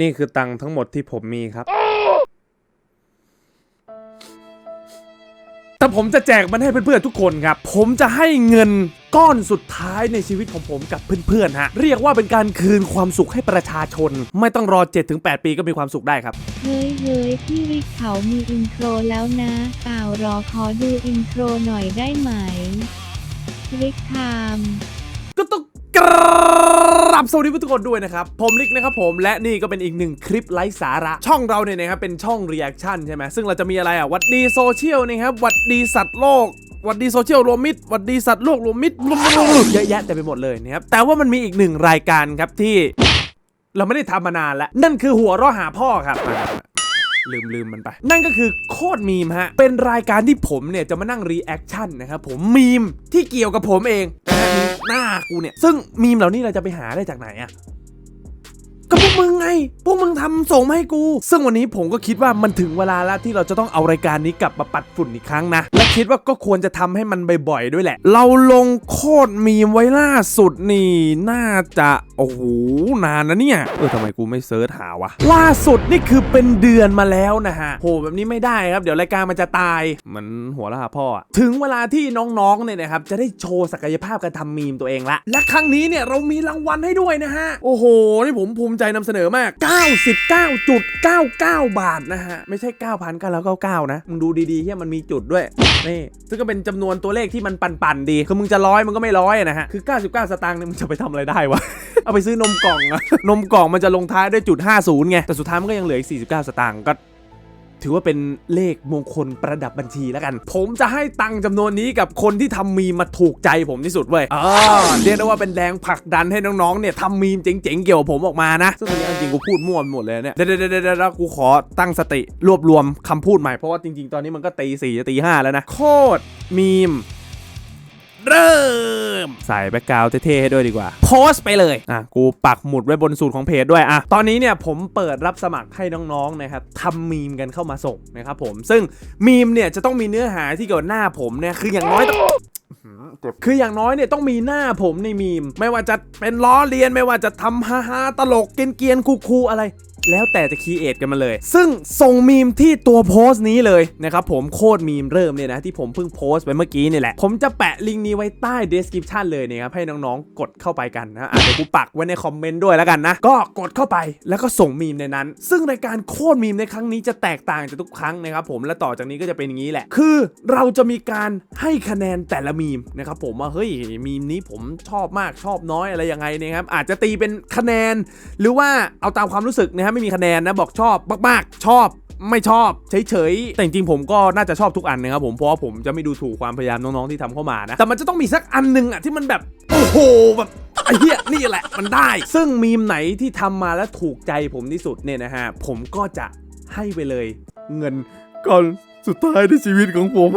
นี่คือตังค์ทั้งหมดที่ผมมีครับ แต่ผมจะแจกมันให้เพื่อนๆทุกคนครับ ผมจะให้เงินก้อนสุดท้ายในชีวิตของผมกับเพื่อนๆฮะ เรียกว่าเป็นการคืนความสุขให้ประชาชน ไม่ต้องรอ 7-8 ปีก็มีความสุขได้ครับ เฮ้ยเฮ้ยพี่ริกเขามีอินโทรแล้วนะอ้าวรอขอดูอินโทรหน่อยได้ไหมริกไทม์ก็ต้องกราบ สวัสดีทุกคนด้วยนะครับ ผมลิกนะครับผมและนี่ก็เป็นอีกหนึ่งคลิปไร้สาระ ช่องเราเนี่ยนะครับเป็นช่องรีแอคชั่นใช่ไหมซึ่งเราจะมีอะไรอะวัดดีโซเชียลนะครับวัดดีสัตว์โลกวัดดีโซเชียลรวมมิตรวัดดีสัตว์โลกรวมมิตรเยอะแยะเต็มไปหมดเลยนะครับแต่ว่ามันมีอีกหนึ่งรายการครับที่เราไม่ได้ทำมานานแล้ว นั่นคือหัวเราะหาพ่อครับลืมลืมมันไป นั่นก็คือโคตรมีมฮะ เป็นรายการที่ผมเนี่ยจะมานั่งรีแอคชั่นนะครับผมมีมที่เกี่ยวกับผมเองนะ หน้ากูเนี่ย ซึ่งมีมเหล่านี้เราจะไปหาได้จากไหนอะ มึงไง พวกมึงทำส่งมาให้กู ซึ่งวันนี้ผมก็คิดว่ามันถึงเวลาแล้วที่เราจะต้องเอารายการนี้กลับมาปัดฝุ่นอีกครั้งนะ และคิดว่าก็ควรจะทำให้มันบ่อยๆด้วยแหละ เราลงโคตรมีมไว้ล่าสุดนี่น่าจะโอ้โหนานนะเนี่ยเออทำไมกูไม่เซิร์ชหาวะล่าสุดนี่คือเป็นเดือนมาแล้วนะฮะโหแบบนี้ไม่ได้ครับเดี๋ยวรายการมันจะตายเหมันหัวละหาพ่ออะถึงเวลาที่น้องๆเนี่ยนะครับจะได้โชว์ศักยภาพการทำมีมตัวเองละและครั้งนี้เนี่ยเรามีรางวัลให้ด้วยนะฮะโอ้โหนี่ผมภูมิใจนำเสนอมาก 99.99 บาทนะฮะ ไม่ใช่ 9,999 นะ มึงดูดีๆที่มันมีจุดด้วย นี่ ซึ่งก็เป็นจำนวนตัวเลขที่มันปั่นๆดี คือมึงจะร้อยมันก็ไม่ร้อยนะฮะ คือ 99 สตางค์เนี่ยมึงจะไปทำอะไรได้วะ เอาไปซื้อนมกล่องอะนมกล่องมันจะลงท้ายด้วยจุด50ไง แต่สุดท้ายมันก็ยังเหลืออีก49 สตางค์ก็ ถือว่าเป็นเลขมงคลประดับบัญชีแล้วกัน ผมจะให้ตังค์จำนวนนี้กับคนที่ทำมีมมาถูกใจผมที่สุดเว้ยอ่าเรียกได้ว่าเป็นแรงผลักดันให้น้องๆเนี่ยทำมีมเจ๋งๆเกี่ยวกับผมออกมานะซึ่งตอนนี้เอาจริงกูพูดมั่วไปหมดเลยเนี่ยเดี๋ยวเดี๋ยวเดี๋ยวเดี๋ยวกูขอตั้งสติรวบรวมคำพูดใหม่เพราะว่าจริงๆ ตอนนี้มันก็ตีสี่จะตีห้าแล้วนะโคตรมีม เริ่ม ใส่แบ็กกราวด์เท่ๆให้ด้วยดีกว่า โพสต์ไปเลย อะ กูปักหมุดไว้บนสูตรของเพจด้วย อะ ตอนนี้เนี่ยผมเปิดรับสมัครให้น้องๆนะครับทำมีมกันเข้ามาส่งนะครับผม ซึ่งมีมเนี่ยจะต้องมีเนื้อหาที่เกี่ยวกับหน้าผมเนี่ย คืออย่างน้อยต้องคืออย่างน้อยเนี่ยต้องมีหน้าผมในมีม ไม่ว่าจะเป็นล้อเลียนไม่ว่าจะทำฮาฮาๆตลกเกรียนๆคูลๆอะไร แล้วแต่จะคีเอทกันมาเลย ซึ่งส่งมีมที่ตัวโพสต์นี้เลยนะครับผมโคตรมีมเริ่มเนี่ยนะที่ผมเพิ่งโพสต์ไปเมื่อกี้นี่แหละ ผมจะแปะลิงก์นี้ไว้ใต้ description เลยนะครับให้น้องๆ กดเข้าไปกันนะอะเดี๋ยวกูปักไว้ในคอมเมนต์ด้วยแล้วกันนะ ก็กดเข้าไปแล้วก็ส่งมีมในนั้น ซึ่งรายการโคตรมีมในครั้งนี้จะแตกต่างจากทุกครั้งนะครับผมและต่อจากนี้ก็จะเป็นอย่างนี้แหละ คือเราจะมีการให้คะแนนแต่ละมีมนะครับผมว่าเฮ้ยมีมนี้ผมชอบมากชอบน้อยอะไรยังไงนะครับอาจจะตีเป็นคะแนน หรือว่าเอาตามความรู้สึกนะฮะไม่มีคะแนนนะบอกชอบมากๆ ชอบไม่ชอบเฉยๆแต่จริงๆผมก็น่าจะชอบทุกอันนะครับผมเพราะว่าผมจะไม่ดูถูกความพยายามน้องๆที่ทำเข้ามานะแต่มันจะต้องมีสักอันหนึงอะที่มันแบบโอ้โหแบบไอ้เหี้ยนี่แหละมันได้ ซึ่งมีมไหนที่ทำมาแล้วถูกใจผมที่สุดเนี่ยนะฮะผมก็จะให้ไปเลยเงินก่อนสุดท้ายในชีวิตของผม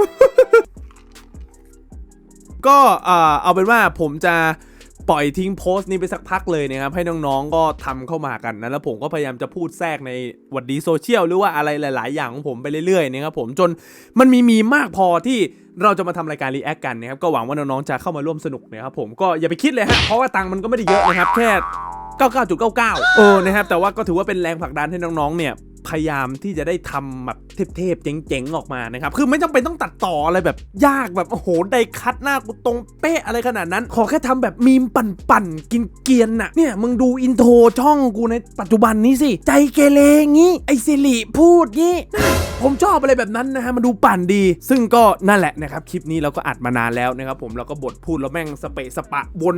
ก็เอาเป็นว่าผมจะ ปล่อยทิ้งโพสต์นี้ไปสักพักเลยนะครับ ให้น้องๆก็ทำเข้ามากันนะ แล้วผมก็พยายามจะพูดแทรกในวัดดีโซเชียลหรือว่าอะไรหลาย ๆ อย่างของผมไปเรื่อย ๆ นะครับผมจนมันมีมีมากพอที่เราจะมาทำรายการรีแอคกันนะครับ ก็หวังว่าน้องๆจะเข้ามาร่วมสนุกนะครับผมก็อย่าไปคิดเลยฮะเพราะว่าตังค์มันก็ไม่ได้เยอะนะครับแค่99.99 เออนะครับแต่ว่าก็ถือว่าเป็นแรงผลักดันให้น้องๆเนี่ย พยายามที่จะได้ทำแบบเทพๆเจ๋งๆออกมานะครับ คือไม่จำเป็นต้องตัดต่ออะไรแบบยากแบบโอ้โหได้คัดหน้ากูตรงเป๊ะอะไรขนาดนั้น ขอแค่ทำแบบมีมปั่นๆกินเกียนน่ะเนี่ยมึงดูอินโทรช่องกูในปัจจุบันนี้สิ ใจเกเรงี้ ไอสิริพูดงี้ ผมชอบอะไรแบบนั้นนะฮะมันดูปั่นดี ซึ่งก็นั่นแหละนะครับคลิปนี้เราก็อัดมานานแล้วนะครับผมเราก็บทพูดแล้วแม่งสเปะสปะวน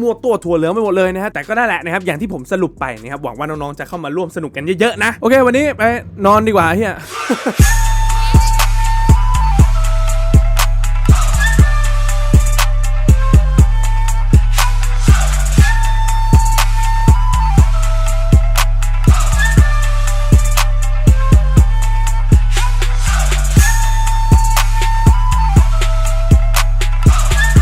มัวตัวถั่วเหลืองไปหมดเลยนะฮะแต่ก็นั่นแหละนะครับอย่างที่ผมสรุปไปนะครับหวังว่าน้องๆจะเข้ามาร่วมสนุกกันเยอะๆนะโอเค วันนี้ไปนอนดีกว่าเฮีย